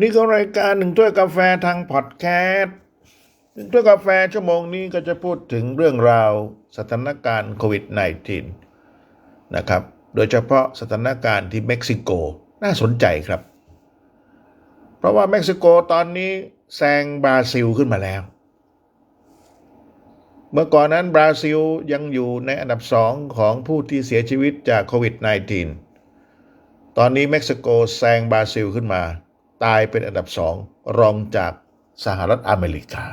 นี่ก็รายการหนึ่งถ้วยกาแฟทางพอดแคสต์หนึ่งถ้วยกาแฟชั่วโมงนี้ก็จะพูดถึงเรื่องราวสถานการณ์โควิด -19 นะครับ โดยเฉพาะสถานการณ์ที่เม็กซิโกน่าสนใจครับ เพราะว่าเม็กซิโกตอนนี้แซงบราซิลขึ้นมาแล้ว เมื่อก่อนนั้นบราซิลยังอยู่ในอันดับสองของผู้ที่เสียชีวิตจากโควิด -19 ตอนนี้เม็กซิโกแซงบราซิลขึ้นมา ตายเป็นอันดับสองรองจากสหรัฐอเมริกา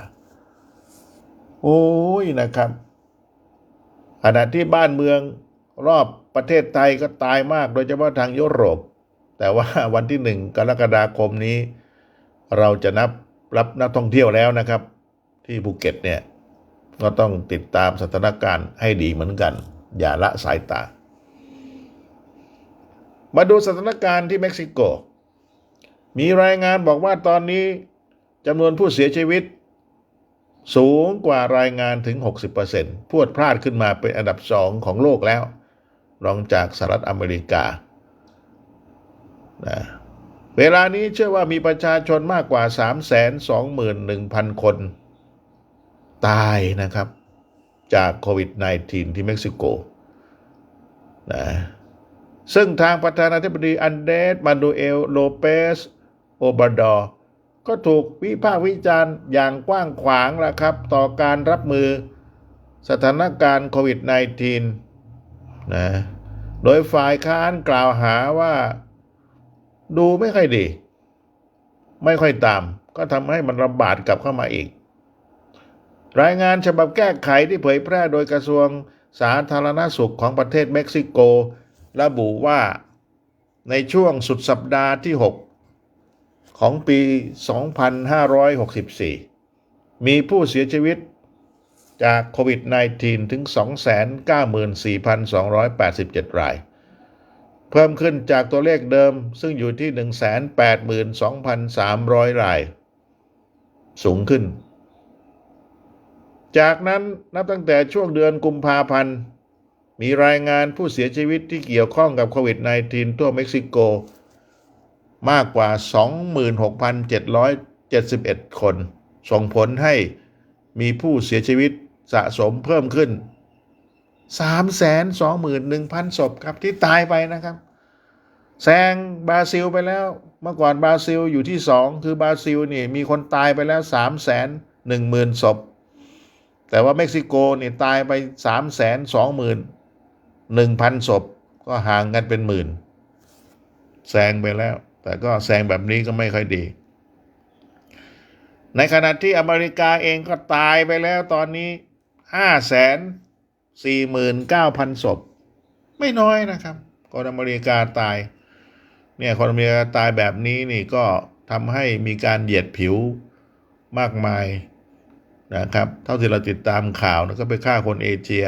โอ้ยนะครับ ขณะที่บ้านเมืองรอบประเทศไทยก็ตายมากโดยเฉพาะทางยุโรป แต่ว่าวันที่หนึ่งกรกฎาคมนี้ เราจะนับรับนักท่องเที่ยวแล้วนะครับ ที่ภูเก็ตเนี่ย ก็ต้องติดตามสถานการณ์ให้ดีเหมือนกัน อย่าละสายตา มาดูสถานการณ์ที่เม็กซิโก มีรายงานบอกว่าตอนนี้จำนวนผู้เสียชีวิต สูงกว่ารายงานถึง 60%พวดพลาดขึ้นมาเป็นอันดับสองของโลกแล้ว รองจากสหรัฐอเมริกานะเวลานี้เชื่อว่ามีประชาชนมากกว่า 321,000 คน ตายนะครับ จากโควิด -19 ที่เม็กซิโกนะซึ่งทางประธานาธิบดีอันเดสมานูเอล โลเปส โอบาดอร์ก็ถูกวิพากษ์วิจารณ์อย่างกว้างขวางแล้วครับ ต่อการรับมือสถานการณ์โควิด -19 นะโดยฝ่ายค้านกล่าวหาว่า ดูไม่ค่อยดี ไม่ค่อยตาม ก็ทำให้มันระบาดกลับเข้ามาอีก รายงานฉบับแก้ไขที่เผยแพร่โดยกระทรวงสาธารณสุขของประเทศเม็กซิโก ระบุว่าในช่วงสุดสัปดาห์ที่6 ของปี 2564 มีผู้เสียชีวิตจากโควิด -19 ถึง 294,287 ราย เพิ่มขึ้นจากตัวเลขเดิมซึ่งอยู่ที่ 182,300 ราย สูงขึ้น จากนั้นนับตั้งแต่ช่วงเดือนกุมภาพันธ์มีรายงานผู้เสียชีวิตที่เกี่ยวข้องกับโควิด -19 ทั่วเม็กซิโก มากกว่า 26,771 คน ส่งผลให้มีผู้เสียชีวิตสะสมเพิ่มขึ้น 321,000 ศพครับที่ตายไปนะครับ แซงบราซิลไปแล้ว เมื่อก่อนบราซิลอยู่ที่สองคือบราซิลนี่มีคนตายไปแล้ว 3 1 0 0 0 0 ศพ แต่ว่าเม็กซิโกนี่ตายไป 3 2 1 0 0 0 ศพ ก็ห่างกันเป็นหมื่น แซงไปแล้ว แต่ก็แซงแบบนี้ก็ไม่ค่อยดี ในขณะที่อเมริกาเองก็ตายไปแล้วตอนนี้5 4 9 0 0 0ศพ ไม่น้อยนะครับ คนอเมริกาตาย เนี่ยคนอเมริกาตายแบบนี้นี่ก็ทำให้มีการเหยียดผิวมากมายนะครับ เท่าที่เราติดตามข่าวนะก็ไปฆ่าคนเอเชีย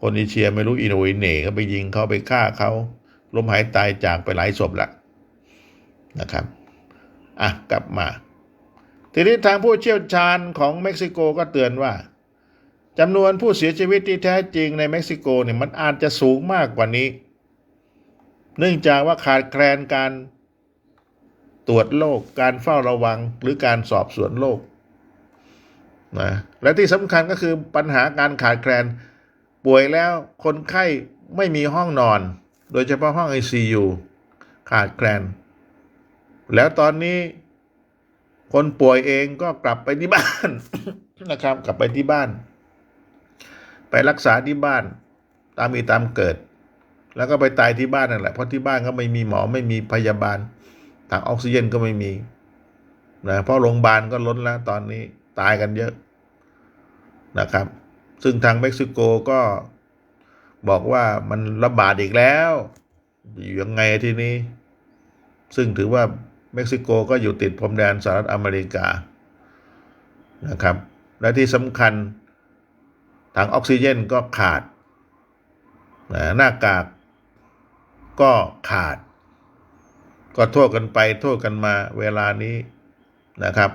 คนเอเชียไม่รู้อินโนอิเน่ก็ไปยิงเขาไปฆ่าเขาล้มหายตายจากไปหลายศพละ นะครับอะกลับมาทีนี้ทางผู้เชี่ยวชาญของเม็กซิโกก็เตือนว่าจำนวนผู้เสียชีวิตที่แท้จริงในเม็กซิโกเนี่ยมันอาจจะสูงมากกว่านี้ เนื่องจากว่าขาดแคลนการตรวจโรคการเฝ้าระวังหรือการสอบสวนโรคนะและที่สำคัญก็คือปัญหาการขาดแคลน ป่วยแล้วคนไข้ไม่มีห้องนอน โดยเฉพาะห้อง ICU ขาดแคลน แล้วตอนนี้คนป่วยเองก็กลับไปที่บ้านนะครับ กลับไปที่บ้าน ไปรักษาที่บ้าน ตามมีตามเกิด แล้วก็ไปตายที่บ้านนั่นแหละเพราะที่บ้านก็ไม่มีหมอไม่มีพยาบาลถังออกซิเจนก็ไม่มีนะเพราะโรงพยาบาลก็ล้นแล้วตอนนี้ตายกันเยอะนะครับ ซึ่งทางเม็กซิโกก็บอกว่ามันระบาดอีกแล้ว อยู่ยังไงทีนี้ ซึ่งถือว่า เม็กซิโกก็อยู่ติดพรมแดนสหรัฐอเมริกานะครับ และที่สำคัญถังออกซิเจนก็ขาดหน้ากากก็ขาด ก็โทษกันไปโทษกันมาเวลานี้นะครับ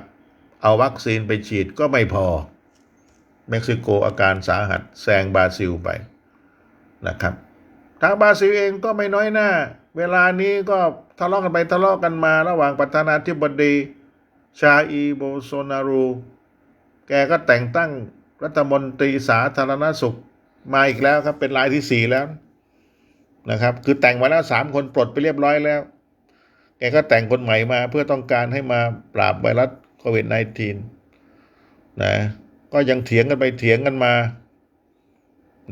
เอาวัคซีนไปฉีดก็ไม่พอ เม็กซิโกอาการสาหัสแซงบราซิลไปนะครับทางบราซิลเองก็ไม่น้อยหน้า เวลานี้ก็ ทะเลาะกันไปทะเลาะกันมาระหว่างประธานาธิบดีชาอีโบโซนารู แกก็แต่งตั้งรัฐมนตรีสาธารณสุขมาอีกแล้วครับ เป็นรายที่สี่แล้วนะครับ คือแต่งมาแล้วสามคนปลดไปเรียบร้อยแล้ว แกก็แต่งคนใหม่มาเพื่อต้องการให้มาปราบไวรัสโควิด -19 นะ ก็ยังเถียงกันไปเถียงกันมา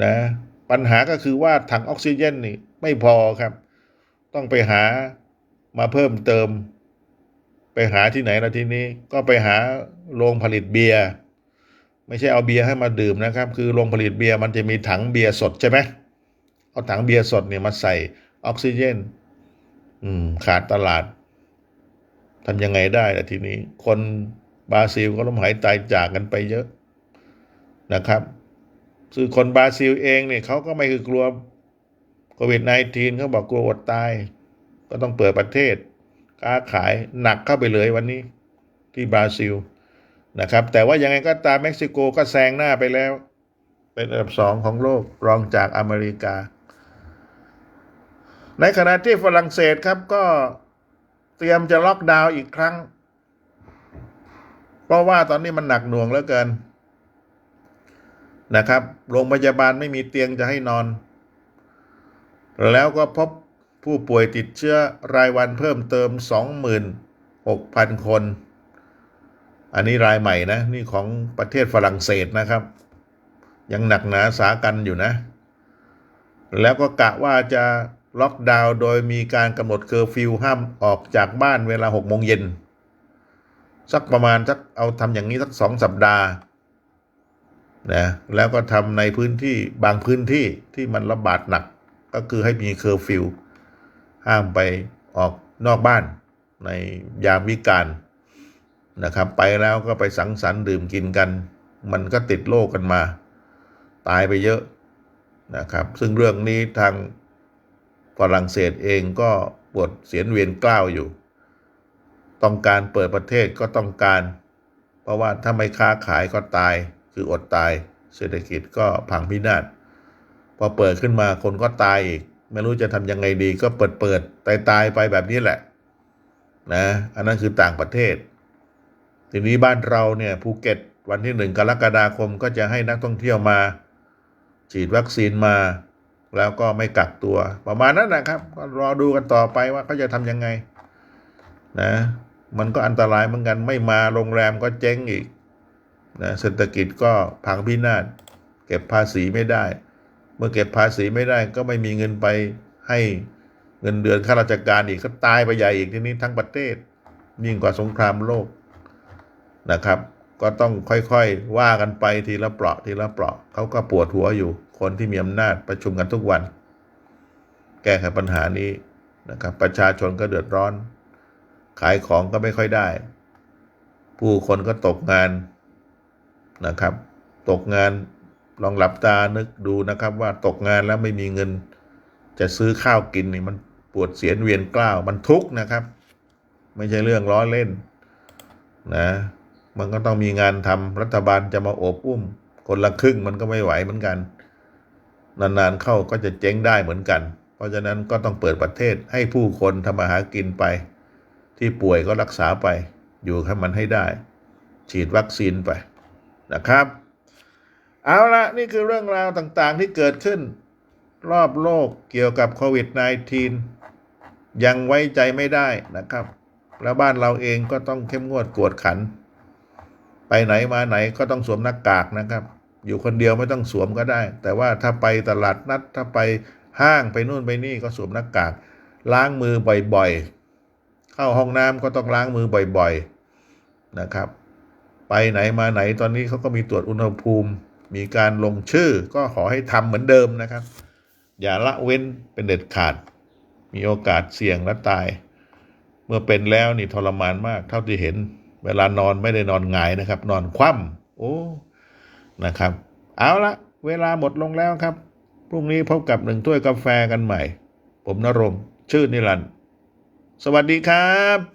นะปัญหาก็คือว่าถังออกซิเจนนี่ไม่พอครับ ต้องไปหา มาเพิ่มเติม ไปหาที่ไหนละทีนี้ ก็ไปหาโรงผลิตเบียร์ไม่ใช่เอาเบียร์ให้มาดื่มนะครับ คือโรงผลิตเบียร์มันจะมีถังเบียร์สดใช่ไหมเอาถังเบียร์สดเนี่ยมาใส่ออกซิเจน อืม ขาดตลาดทำยังไงได้ล่ะทีนี้ คนบราซิลก็ล้มหายตายจากกันไปเยอะนะครับคือคนบราซิลเองเนี่ยเขาก็ไม่คือกลัวโควิด -19 เขาบอกกลัวอดตาย ก็ต้องเปิดประเทศค้าขายหนักเข้าไปเลยวันนี้ที่บราซิลนะครับ แต่ว่ายังไงก็ตามเม็กซิโกก็แซงหน้าไปแล้ว เป็นอันดับสองของโลกรองจากอเมริกา ในขณะที่ฝรั่งเศสครับก็เตรียมจะล็อกดาวน์อีกครั้ง เพราะว่าตอนนี้มันหนักหน่วงเหลือเกินนะครับ โรงพยาบาลไม่มีเตียงจะให้นอน แล้วก็พบ ผู้ป่วยติดเชื้อรายวันเพิ่มเติม 26,000 คน อันนี้รายใหม่นะ นี่ของประเทศฝรั่งเศสนะครับ ยังหนักหนาสากันอยู่นะ แล้วก็กะว่าจะล็อกดาวน์โดยมีการกำหนดเคอร์ฟิวห้ามออกจากบ้านเวลา6โมงเย็น สักประมาณสักเอาทำอย่างนี้สักสองสัปดาห์นะแล้วก็ทำในพื้นที่บางพื้นที่ที่มันระบาดหนักก็คือให้มีเคอร์ฟิว ห้ามไปออกนอกบ้านในยามวิกาลนะครับ ไปแล้วก็ไปสังสรรค์ดื่มกินกัน มันก็ติดโรคกันมา ตายไปเยอะนะครับ ซึ่งเรื่องนี้ทางฝรั่งเศสเองก็ปวดเสียนเวียนกล้าวอยู่ ต้องการเปิดประเทศก็ต้องการ เพราะว่าถ้าไม่ค้าขายก็ตาย คืออดตาย เศรษฐกิจก็พังพินาศพอเปิดขึ้นมาคนก็ตายอีก ไม่รู้จะทำยังไงดีก็เปิดเปิดตายตายไปแบบนี้แหละ นะ อันนั้นคือต่างประเทศ ทีนี้บ้านเราเนี่ยภูเก็ตวันที่หนึ่งกรกฎาคมก็จะให้นักท่องเที่ยวมา ฉีดวัคซีนมา แล้วก็ไม่กักตัว ประมาณนั้นนะครับ ก็รอดูกันต่อไปว่าเขาจะทำยังไง นะ มันก็อันตรายเหมือนกันไม่มาโรงแรมก็เจ๊งอีกนะเศรษฐกิจก็พังพินาศเก็บภาษีไม่ได้ เมื่อเก็บภาษีไม่ได้ก็ไม่มีเงินไปให้เงินเดือนข้าราชการอีกก็ตายไปใหญ่อีกทีนี้ทั้งประเทศ ยิ่งกว่าสงครามโลกนะครับ ก็ต้องค่อยๆว่ากันไปทีละเปราะทีละเปราะเขาก็ปวดหัวอยู่ คนที่มีอำนาจประชุมกันทุกวัน แก้ไขปัญหานี้นะครับ ประชาชนก็เดือดร้อน ขายของก็ไม่ค่อยได้ ผู้คนก็ตกงานนะครับ ตกงาน ลองหลับตานึกดูนะครับ ว่าตกงานแล้วไม่มีเงิน จะซื้อข้าวกินนี่มันปวดเสียนเวียนกล้าวมันทุกข์นะครับ ไม่ใช่เรื่องล้อเล่นนะมันก็ต้องมีงานทำรัฐบาลจะมาโอบอุ้ม คนละครึ่งมันก็ไม่ไหวเหมือนกัน นานๆเข้าก็จะเจ๊งได้เหมือนกัน เพราะฉะนั้นก็ต้องเปิดประเทศให้ผู้คนทำมาหากินไป ที่ป่วยก็รักษาไป อยู่ให้มันให้ได้ ฉีดวัคซีนไปนะครับ เอาละนี่คือเรื่องราวต่างๆที่เกิดขึ้น รอบโลกเกี่ยวกับโควิด -19 ยังไว้ใจไม่ได้นะครับ แล้วบ้านเราเองก็ต้องเข้มงวดกวดขัน ไปไหนมาไหนก็ต้องสวมหน้ากากนะครับ อยู่คนเดียวไม่ต้องสวมก็ได้ แต่ว่าถ้าไปตลาดนัดถ้าไปห้างไปนู่นไปนี่ก็สวมหน้ากาก ล้างมือบ่อยๆ เข้าห้องน้ำก็ต้องล้างมือบ่อยๆนะครับ ไปไหนมาไหนตอนนี้เขาก็มีตรวจอุณหภูมิ มีการลงชื่อก็ขอให้ทำเหมือนเดิมนะครับ อย่าละเว้นเป็นเด็ดขาด มีโอกาสเสี่ยงและตาย เมื่อเป็นแล้วนี่ทรมานมาก เท่าที่เห็น เวลานอนไม่ได้นอนหงายนะครับ นอนคว่ำโอ้นะครับ เอาละเวลาหมดลงแล้วครับ พรุ่งนี้พบกับหนึ่งถ้วยกาแฟกันใหม่ ผมนรงชื่อนิรันดร์สวัสดีครับ